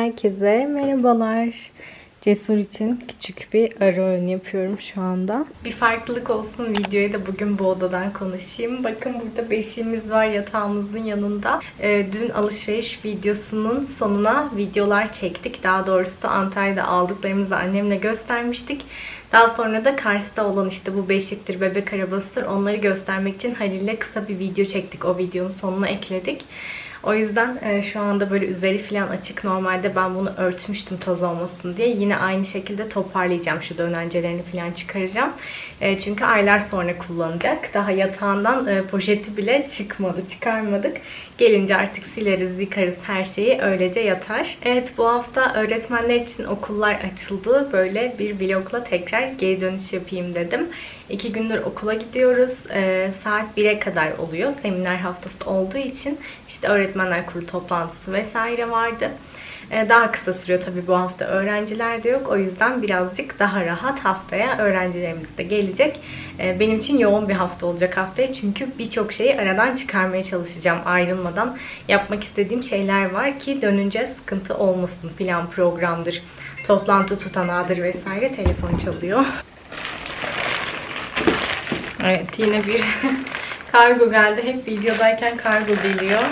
Herkese merhabalar. Cesur için küçük bir ara öğün yapıyorum şu anda. Bir farklılık olsun videoya da bugün bu odadan konuşayım. Bakın burada beşiğimiz var yatağımızın yanında. Ee, dün alışveriş videosunun sonuna videolar çektik. Daha doğrusu Antalya'da aldıklarımızı annemle göstermiştik. Daha sonra da Kars'ta olan işte bu beşiktir, bebek arabasıdır onları göstermek için Halil'le kısa bir video çektik. O videonun sonuna ekledik. O yüzden e, şu anda böyle üzeri falan açık. Normalde ben bunu örtmüştüm toz olmasın diye. Yine aynı şekilde toparlayacağım. Şu dönencelerini falan çıkaracağım. E, çünkü aylar sonra kullanacak. Daha yatağından e, poşeti bile çıkmadı, çıkarmadık. Gelince artık sileriz, yıkarız her şeyi. Öylece yatar. Evet bu hafta öğretmenler için okullar açıldı. Böyle bir vlogla tekrar geri dönüş yapayım dedim. İki gündür okula gidiyoruz. E, saat 1'e kadar oluyor. Seminer haftası olduğu için işte öğretmenler kurulu toplantısı vesaire vardı. E, daha kısa sürüyor tabii bu hafta öğrenciler de yok. O yüzden birazcık daha rahat haftaya öğrencilerimiz de gelecek. E, benim için yoğun bir hafta olacak haftaya. Çünkü birçok şeyi aradan çıkarmaya çalışacağım ayrılmadan. Yapmak istediğim şeyler var ki dönünce sıkıntı olmasın. Plan programdır, toplantı tutanağıdır vesaire. Telefon çalıyor. Evet yine bir kargo geldi. Hep videodayken kargo geliyor.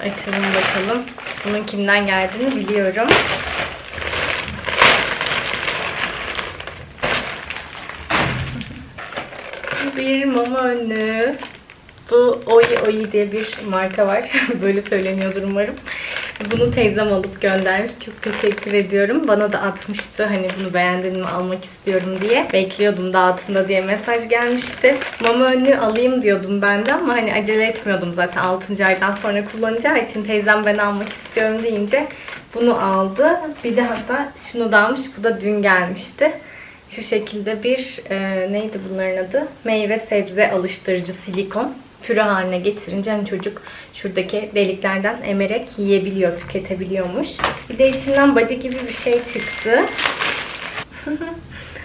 Açalım bakalım. Bunun kimden geldiğini biliyorum. Bir mama önlüğü. Bu Oyi Oyi diye bir marka var. Böyle söyleniyordur umarım. Bunu teyzem alıp göndermiş. Çok teşekkür ediyorum. Bana da atmıştı hani bunu beğendin mi almak istiyorum diye. Bekliyordum dağıtımda diye mesaj gelmişti. Mama önlüğü alayım diyordum ben de ama hani acele etmiyordum zaten 6. aydan sonra kullanacağı için teyzem ben almak istiyorum deyince bunu aldı. Bir de hatta şunu da almış. Bu da dün gelmişti. Şu şekilde bir e, neydi bunların adı? Meyve sebze alıştırıcı silikon püre haline getirince hani çocuk şuradaki deliklerden emerek yiyebiliyor, tüketebiliyormuş. Bir de içinden body gibi bir şey çıktı.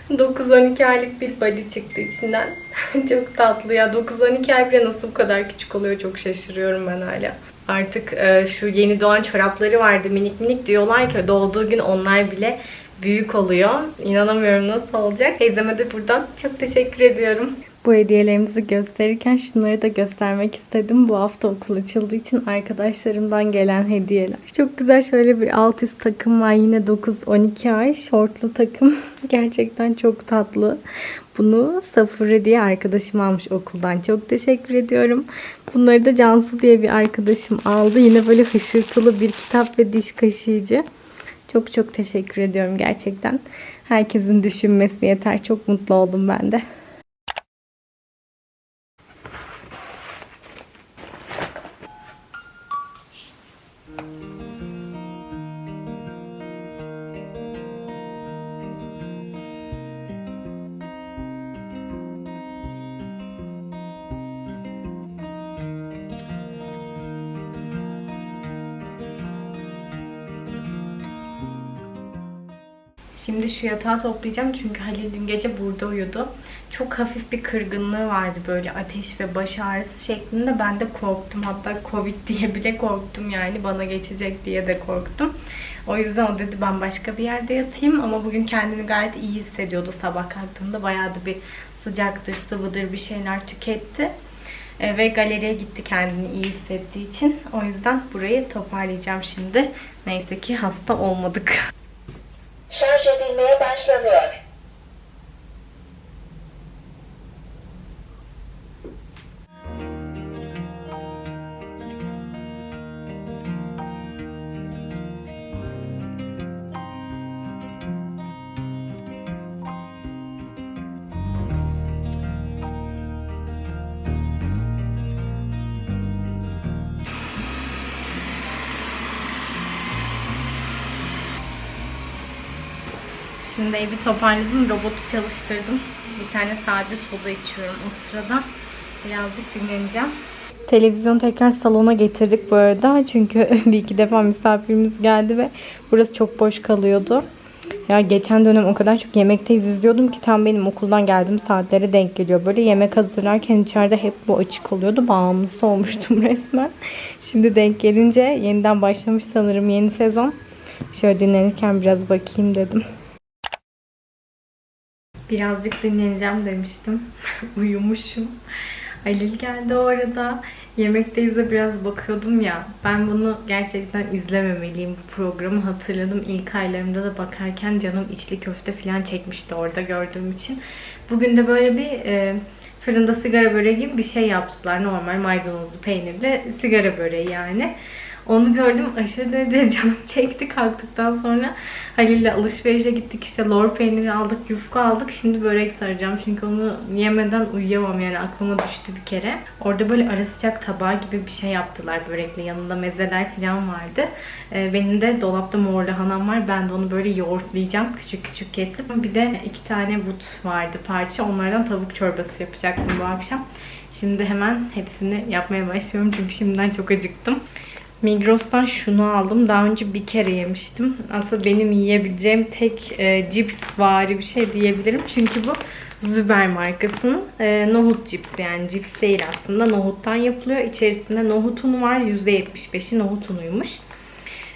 9-12 aylık bir body çıktı içinden. çok tatlı ya. 9-12 ay bile nasıl bu kadar küçük oluyor çok şaşırıyorum ben hala. Artık e, şu yeni doğan çorapları vardı minik minik diyorlar ki doğduğu gün onlar bile büyük oluyor. İnanamıyorum nasıl olacak. Teyzeme de buradan çok teşekkür ediyorum. Bu hediyelerimizi gösterirken şunları da göstermek istedim. Bu hafta okul açıldığı için arkadaşlarımdan gelen hediyeler. Çok güzel şöyle bir alt üst takım var. Yine 9-12 ay şortlu takım. Gerçekten çok tatlı. Bunu Safure diye arkadaşım almış okuldan. Çok teşekkür ediyorum. Bunları da Cansu diye bir arkadaşım aldı. Yine böyle hışırtılı bir kitap ve diş kaşıyıcı. Çok çok teşekkür ediyorum gerçekten. Herkesin düşünmesi yeter. Çok mutlu oldum ben de. Şimdi şu yatağı toplayacağım çünkü Halil dün gece burada uyudu. Çok hafif bir kırgınlığı vardı böyle ateş ve baş ağrısı şeklinde. Ben de korktum. Hatta Covid diye bile korktum yani. Bana geçecek diye de korktum. O yüzden o dedi ben başka bir yerde yatayım. Ama bugün kendini gayet iyi hissediyordu sabah kalktığında. Bayağı da bir sıcaktır, sıvıdır bir şeyler tüketti. E, ve galeriye gitti kendini iyi hissettiği için. O yüzden burayı toparlayacağım şimdi. Neyse ki hasta olmadık. Şarj edilmeye başlanıyor. Evi toparladım. Robotu çalıştırdım. Bir tane sade soda içiyorum o sırada. Birazcık dinleneceğim. Televizyonu tekrar salona getirdik bu arada. Çünkü bir iki defa misafirimiz geldi ve burası çok boş kalıyordu. Ya geçen dönem o kadar çok yemekteyiz izliyordum ki tam benim okuldan geldiğim saatlere denk geliyor. Böyle yemek hazırlarken içeride hep bu açık oluyordu. Bağımlısı olmuştum resmen. Şimdi denk gelince yeniden başlamış sanırım yeni sezon. Şöyle dinlenirken biraz bakayım dedim. Birazcık dinleneceğim demiştim. Uyumuşum. Halil geldi o arada. Yemekteyiz de biraz bakıyordum ya. Ben bunu gerçekten izlememeliyim bu programı hatırladım. İlk aylarımda da bakarken canım içli köfte falan çekmişti orada gördüğüm için. Bugün de böyle bir e, fırında sigara böreği gibi bir şey yaptılar. Normal maydanozlu peynirli sigara böreği yani. Onu gördüm aşırı derecede canım çekti kalktıktan sonra Halil'le alışverişe gittik işte lor peyniri aldık yufka aldık şimdi börek saracağım çünkü onu yemeden uyuyamam yani aklıma düştü bir kere. Orada böyle ara sıcak tabağı gibi bir şey yaptılar börekle yanında mezeler falan vardı. Ee, benim de dolapta mor lahanam var ben de onu böyle yoğurtlayacağım küçük küçük kesip. Bir de iki tane but vardı parça onlardan tavuk çorbası yapacaktım bu akşam. Şimdi hemen hepsini yapmaya başlıyorum çünkü şimdiden çok acıktım. Migros'tan şunu aldım. Daha önce bir kere yemiştim. Aslında benim yiyebileceğim tek e, cips vari bir şey diyebilirim. Çünkü bu Züber markasının e, nohut cips yani cips değil aslında nohuttan yapılıyor. İçerisinde nohut unu var. %75'i nohut unuymuş.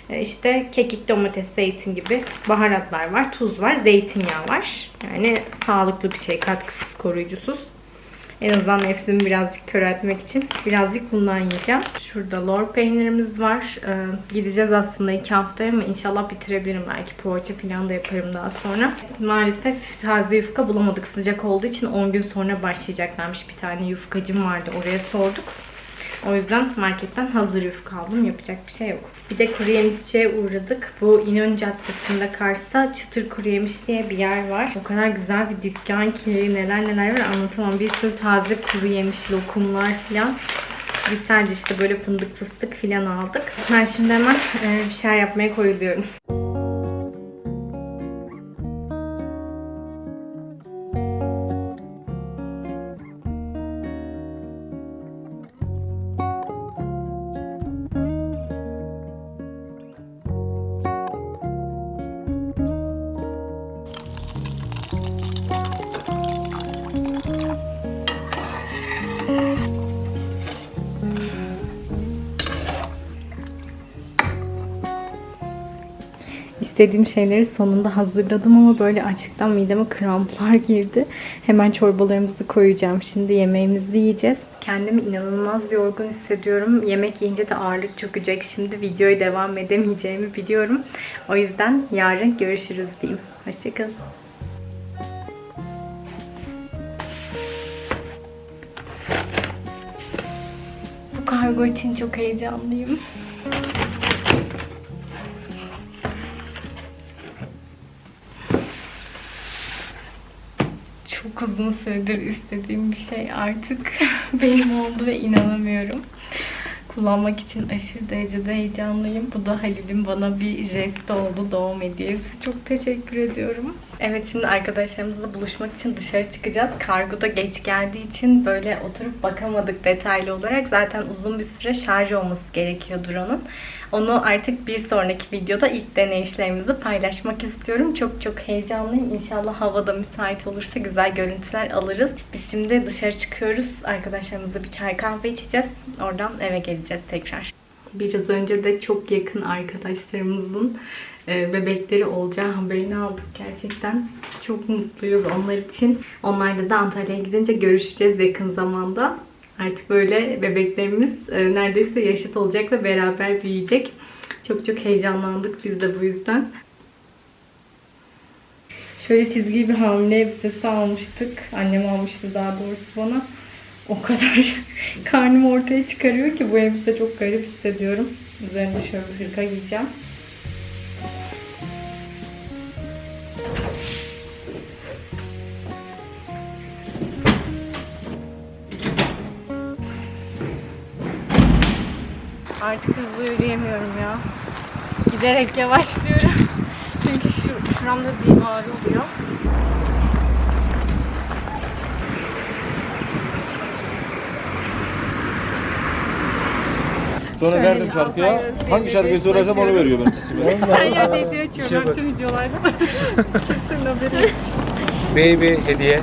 E, işte kekik, domates, zeytin gibi baharatlar var. Tuz var, zeytinyağı var. Yani sağlıklı bir şey, katkısız, koruyucusuz. En azından nefsimi birazcık köreltmek için birazcık bundan yiyeceğim. Şurada lor peynirimiz var. Ee, gideceğiz aslında iki haftaya ama inşallah bitirebilirim. Belki poğaça falan da yaparım daha sonra. Maalesef taze yufka bulamadık. Sıcak olduğu için 10 gün sonra başlayacaklarmış. Bir tane yufkacım vardı. Oraya sorduk. O yüzden marketten hazır yufka aldım. Yapacak bir şey yok. Bir de kuru yemişçiye uğradık. Bu İnönü Caddesi'nde Kars'ta Çıtır Kuru Yemiş diye bir yer var. O kadar güzel bir dükkan ki neler neler var anlatamam. Bir sürü taze kuru yemiş, lokumlar falan. Biz sadece işte böyle fındık fıstık falan aldık. Ben şimdi hemen e, bir şeyler yapmaya koyuluyorum. İstediğim şeyleri sonunda hazırladım ama böyle açlıktan mideme kramplar girdi. Hemen çorbalarımızı koyacağım. Şimdi yemeğimizi yiyeceğiz. Kendimi inanılmaz yorgun hissediyorum. Yemek yiyince de ağırlık çökecek. Şimdi videoya devam edemeyeceğimi biliyorum. O yüzden yarın görüşürüz diyeyim. Hoşçakalın. Bu kargo için çok heyecanlıyım. Uzun süredir istediğim bir şey artık benim oldu ve inanamıyorum. Kullanmak için aşırı derecede heyecanlıyım. Bu da Halil'in bana bir jest oldu doğum hediyesi. Çok teşekkür ediyorum. Evet şimdi arkadaşlarımızla buluşmak için dışarı çıkacağız. Kargo da geç geldiği için böyle oturup bakamadık detaylı olarak. Zaten uzun bir süre şarj olması gerekiyor drone'un. Onu artık bir sonraki videoda ilk deneyişlerimizi paylaşmak istiyorum. Çok çok heyecanlıyım. İnşallah havada müsait olursa güzel görüntüler alırız. Biz şimdi dışarı çıkıyoruz. Arkadaşlarımızla bir çay kahve içeceğiz. Oradan eve geleceğiz tekrar. Biraz önce de çok yakın arkadaşlarımızın e, bebekleri olacağı haberini aldık. Gerçekten çok mutluyuz onlar için. Onlarla da Antalya'ya gidince görüşeceğiz yakın zamanda. Artık böyle bebeklerimiz e, neredeyse yaşıt olacak ve beraber büyüyecek. Çok çok heyecanlandık biz de bu yüzden. Şöyle çizgili bir hamile elbisesi almıştık. Annem almıştı daha doğrusu bana. O kadar karnımı ortaya çıkarıyor ki bu elbise çok garip hissediyorum. Üzerinde şöyle bir hırka giyeceğim. Artık hızlı yürüyemiyorum ya. Giderek yavaşlıyorum. Çünkü şu, şuramda bir ağrı oluyor. Sonra Şöyle verdim şarkıya. Hangi şarkıyı soracağım onu veriyor sesime. Her yerde hediye Şey açıyorum bak- tüm videolarda. Kimsenin haberi. Baby hediye.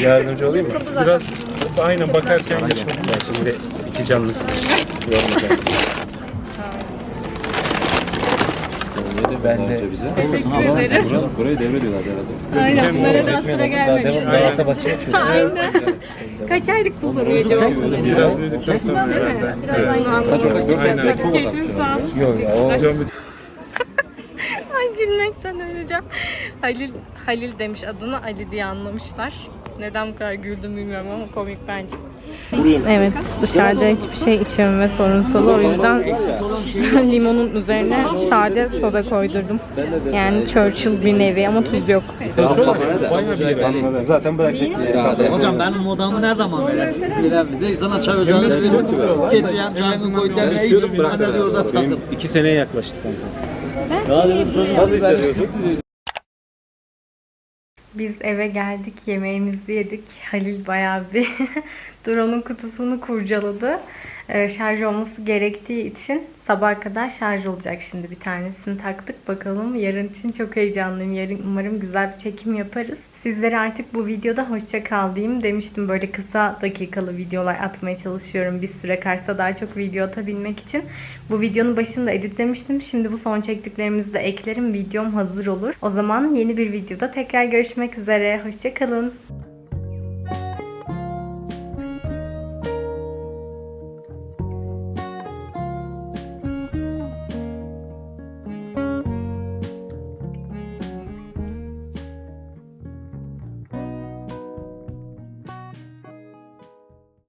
Yardımcı olayım mı? Biraz aynen bakarken. Sen şimdi iki canlısın. Yormayacağım. Ben de. Teşekkür ederim. Burayı devrediyorlar herhalde. Aynen bunlara da sıra gelmemişti. Daha sabahçı açıyor. Aynen. Kaç aylık kullanıyor acaba? Biraz büyüdükten sonra herhalde. Biraz aynı anladım. Aynen. Geçmiş sağ olun. Yok ya Ay gülmekten öleceğim. Halil, Halil demiş adını Ali diye anlamışlar. Neden bu kadar güldüm bilmiyorum ama komik bence. Evet dışarıda hiçbir şey içememe sorunsalı o yüzden limonun üzerine sade soda koydurdum. Yani Churchill bir nevi ama tuz yok. Zaten bırakacak diye. Hocam benim modamı ne zaman verirsiniz? Bilemedi. Sana çay ocağını getireyim. Çayımı koyacağım. Hadi orada tadım. İki seneye yaklaştık kanka. Nasıl hissediyorsun? Biz eve geldik, yemeğimizi yedik. Halil bayağı bir drone'un kutusunu kurcaladı. Ee, şarj olması gerektiği için sabaha kadar şarj olacak şimdi bir tanesini taktık. Bakalım yarın için çok heyecanlıyım. Yarın umarım güzel bir çekim yaparız. Sizlere artık bu videoda hoşça kal diyeyim. Demiştim böyle kısa dakikalı videolar atmaya çalışıyorum. Bir süre karşısa daha çok video atabilmek için. Bu videonun başında editlemiştim. Şimdi bu son çektiklerimizi de eklerim. Videom hazır olur. O zaman yeni bir videoda tekrar görüşmek üzere. Hoşça kalın.